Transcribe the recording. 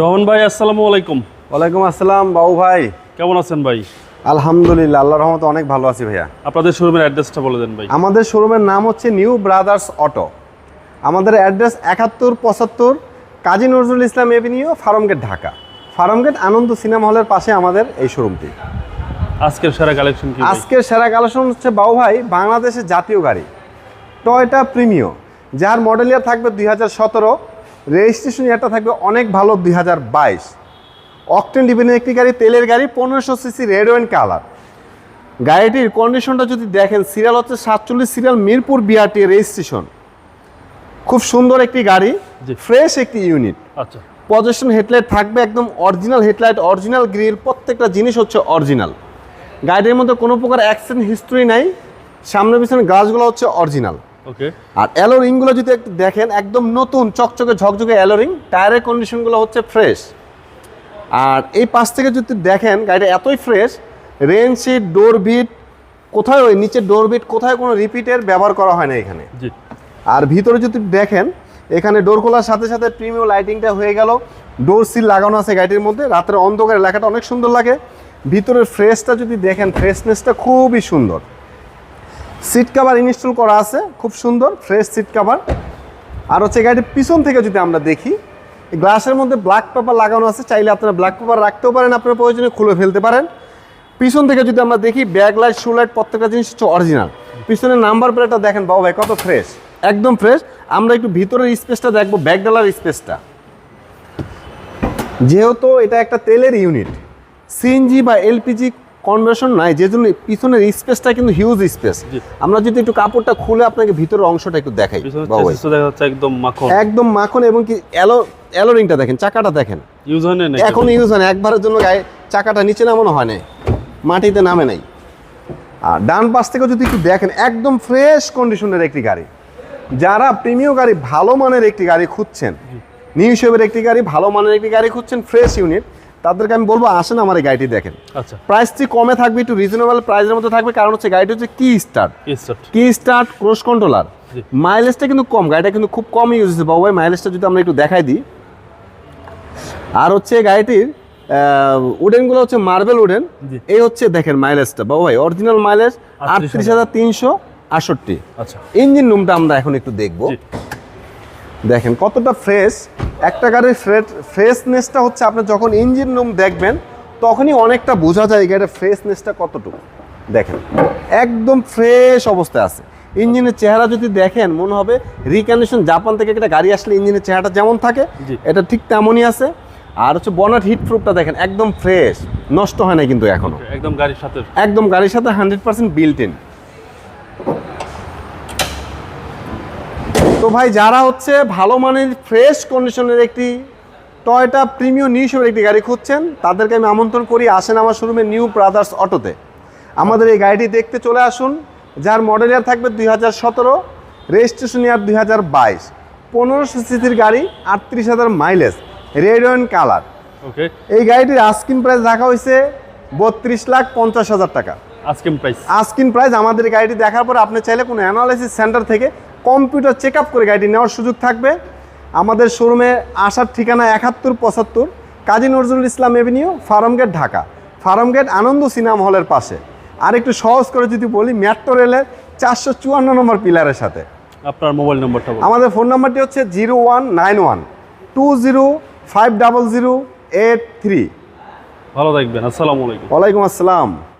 রহমান ভাই আসসালামু আলাইকুম। ওয়ালাইকুম আসসালাম বাবু ভাই। কেমন আছেন ভাই? আলহামদুলিল্লাহ আল্লাহ রহমতে অনেক ভালো আছি ভাইয়া। আপনাদের শোরুমের অ্যাড্রেসটা বলে দেন ভাই। আমাদের শোরুমের নাম হচ্ছে নিউ ব্রাদার্স অটো আমাদের অ্যাড্রেস একাত্তর পঁচাত্তর কাজী নজরুল ইসলাম এভিনিউ ফার্মগেট ঢাকা। ফার্মগেট আনন্দ সিনেমা হলের পাশে আমাদের এই শোরুমটি আজকের সেরা কালেকশন কি আজকের সেরা কালেকশন হচ্ছে বাবু ভাই বাংলাদেশের জাতীয় গাড়ি। টয়টা প্রিমিও যার মডেল ইয়ার থাকবে দুই হাজার সতেরো। রেজিস্ট্রেশন ইয়ারটা থাকবে অনেক ভালো দুই হাজার বাইশ। অকটেন ডিপেন্ডেন্ট একটি গাড়ি তেলের গাড়ি পনেরোশো সিসি রেড ওয়েন কালার। গাড়িটির কন্ডিশনটা যদি দেখেন সিরিয়াল হচ্ছে সাতচল্লিশ সিরিয়াল মিরপুর বিআরটি রেজিস্ট্রেশন। খুব সুন্দর একটি গাড়ি। ফ্রেশ একটি ইউনিট আচ্ছা। পজিশন হেডলাইট থাকবে একদম অরিজিনাল হেডলাইট অরিজিনাল গ্রিল প্রত্যেকটা জিনিস হচ্ছে অরিজিনাল গাড়ির মধ্যে কোনো প্রকার অ্যাক্সিডেন্ট হিস্ট্রি নাই সামনে পিছনে গাছগুলো হচ্ছে অরিজিনাল ওকে আর অ্যালো রিংগুলো যদি একটু দেখেন একদম নতুন চকচকে ঝকঝকে অ্যালো রিং টায়ারের কন্ডিশনগুলো হচ্ছে ফ্রেশ আর এই পাশ থেকে যদি দেখেন গাড়িটা এতই ফ্রেশ রেন সিট ডোর বিট কোথায় ওই নিচে ডোর বিট কোথায় কোনো রিপিটের ব্যবহার করা হয় না এখানে? জি। আর ভিতরে যদি দেখেন এখানে ডোর খোলার সাথে সাথে প্রিমিয়াম লাইটিংটা হয়ে গেল। ডোর সিল লাগানো আছে গাড়িটির মধ্যে। রাতের অন্ধকারে লেখাটা অনেক সুন্দর লাগে। ভিতরের ফ্রেশটা যদি দেখেন ফ্রেশনেসটা খুবই সুন্দর। সিট কাভার ইনস্টল করা আছে, খুব সুন্দর ফ্রেশ সিট কাভার আর হচ্ছে গাড়িটির পিছন থেকে যদি আমরা দেখি গ্লাসের মধ্যে ব্ল্যাক পেপার লাগানো আছে, চাইলে আপনারা ব্ল্যাক পেপার রাখতেও পারেন, আপনার প্রয়োজনে খুলে ফেলতে পারেন। পিছন থেকে যদি আমরা দেখি ব্যাক লাইট শু লাইট প্রত্যেকটা জিনিস হচ্ছে অরিজিনাল পিছনের নাম্বার প্লেটটা দেখেন, বাবু ভাই, কত ফ্রেশ একদম ফ্রেশ আমরা একটু ভিতরের স্পেসটা দেখব ব্যাক ডালার স্পেসটা যেহেতু এটা একটা তেলের ইউনিট সিএনজি বা এলপিজি কনভার্সন নাই যে জন্য পিছনের স্পেসটা কিন্তু হিউজ স্পেস আমরা যদি একটু কাপড়টা খুলে আপনাকে ভিতরের অংশটা একটু দেখাই একদম মাখন। একদম মাখন এবং কি অ্যালো অ্যালোরিংটা দেখেন চাকাটা দেখেন। ইউজ হয় না এখন ইউজ হয় না একবারের জন্য গায়ে চাকাটা নিচে নামানো হয় না মাটিতে নামে নাই। আর ডান পাশ থেকে যদি একটু দেখেন একদম ফ্রেশ কন্ডিশনের একটি গাড়ি। যারা প্রিমিয় গাড়ি ভালো মানের একটি গাড়ি খুঁজছেন নিউ শেপের একটি গাড়ি ভালো মানের একটি গাড়ি খুঁজছেন ফ্রেশ ইউনিট তাদেরকে আমি বলব আসেন আমার এই গাড়িটি দেখেন। আচ্ছা। প্রাইসটি কমে থাকবে একটু রিজনেবল প্রাইসের মধ্যে থাকবে কারণ হচ্ছে গাড়িটি হচ্ছে কি স্টার্ট কি স্টার্ট ক্রস কন্ট্রোলার মাইলেজটা কিন্তু কম গাড়িটা কিন্তু খুব কম ইউজ হচ্ছে। বাবু ভাই মাইলেজটা যদি আমরা একটু দেখাই দিই। আর হচ্ছে গাড়িটির উডেনগুলো হচ্ছে মার্বেল উডেন এই হচ্ছে দেখেন মাইলেজটা বাবু ভাই অরিজিনাল মাইলেজ 38,000 আটত্রিশ হাজার তিনশো আটষট্টি। আচ্ছা। ইঞ্জিন রুমটা আমরা এখন একটু দেখব। দেখেন কতটা ফ্রেশ একটা গাড়ির ফ্রেশনেসটা হচ্ছে আপনি যখন ইঞ্জিন রুম দেখবেন তখনই অনেকটা বোঝা যায় গাড়ির ফ্রেশনেসটা কতটুকু। দেখেন একদম ফ্রেশ অবস্থায় আছে। ইঞ্জিনের চেহারা যদি দেখেন মনে হবে রিকন্ডিশন জাপান থেকে একটা গাড়ি আসলে ইঞ্জিনের চেহারাটা যেমন থাকে এটা ঠিক তেমনই আছে। আর হচ্ছে বনাট হিট প্রুফটা দেখেন একদম ফ্রেশ নষ্ট হয় না কিন্তু এখনও। একদম গাড়ির সাথে। একদম গাড়ির সাথে হান্ড্রেড পার্সেন্ট বিল্ট ইন তো ভাই যারা হচ্ছে ভালো মানের ফ্রেশ কন্ডিশনের একটি টয়টা প্রিমিয়াম নিউ শেপের একটি গাড়ি খুঁজছেন তাদেরকে আমি আমন্ত্রণ করি আসেন আমার শোরুমে নিউ ব্রাদার্স অটোতে আমাদের এই গাড়িটি দেখতে চলে আসুন যার মডেল ইয়ার থাকবে দুই হাজার সতেরো রেজিস্ট্রেশন ইয়ার দুই হাজার বাইশ। পনেরোশো সিসির গাড়ি আটত্রিশ হাজার মাইলেজ রেড অ্যান্ড কালার এই গাড়িটির আস্কিন প্রাইস রাখা হয়েছে বত্রিশ লাখ পঞ্চাশ হাজার টাকা। আস্কিন প্রাইস আস্কিন প্রাইস আমাদের গাড়িটি দেখার পর আপনি চাইলে কোনো অ্যানালাইসিস সেন্টার থেকে কম্পিউটার চেক করে গাড়িটি নেওয়ার সুযোগ থাকবে। আমাদের শোরুমে আসার ঠিকানা একাত্তর পঁচাত্তর কাজী নজরুল ইসলাম এভিনিউ ফার্মগেট ঢাকা। ফার্মগেট আনন্দ সিনেমা হলের পাশে। আর একটু সহজ করে যদি বলি মেট্রো রেলের চারশো চুয়ান্ন নম্বর পিলারের সাথে। আপনার মোবাইল নম্বরটা আমাদের ফোন নাম্বারটি হচ্ছে zero one nine one two zero five double zero eight three. ভালো থাকবেন আসসালামু আলাইকুম। ওয়ালাইকুম আসসালাম।